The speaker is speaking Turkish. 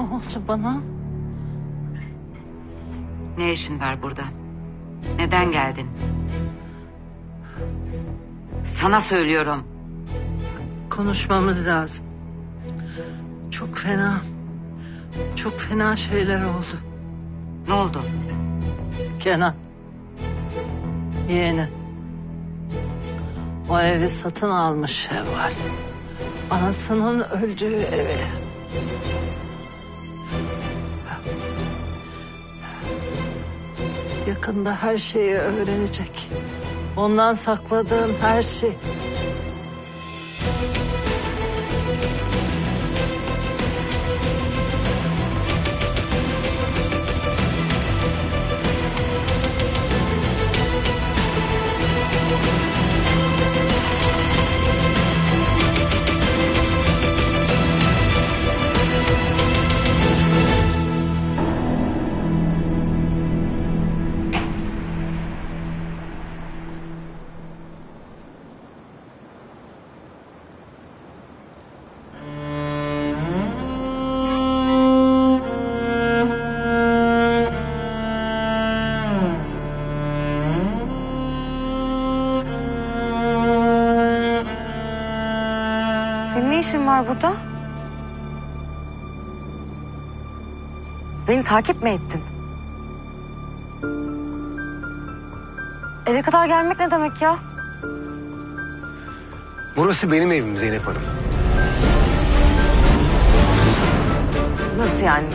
yaptı bana? Ne işin var burada? Neden geldin? Sana söylüyorum. Konuşmamız lazım. Çok fena. Çok fena şeyler oldu. Ne oldu? Kenan. Yeğeni. O evi satın almış Şevval. Anasının öldüğü evi. Yakında her şeyi öğrenecek. Ondan sakladığın her şey. Ne işin var burada? Beni takip mi ettin? Eve kadar gelmek ne demek ya? Burası benim evim Zeynep Hanım. Nasıl yani?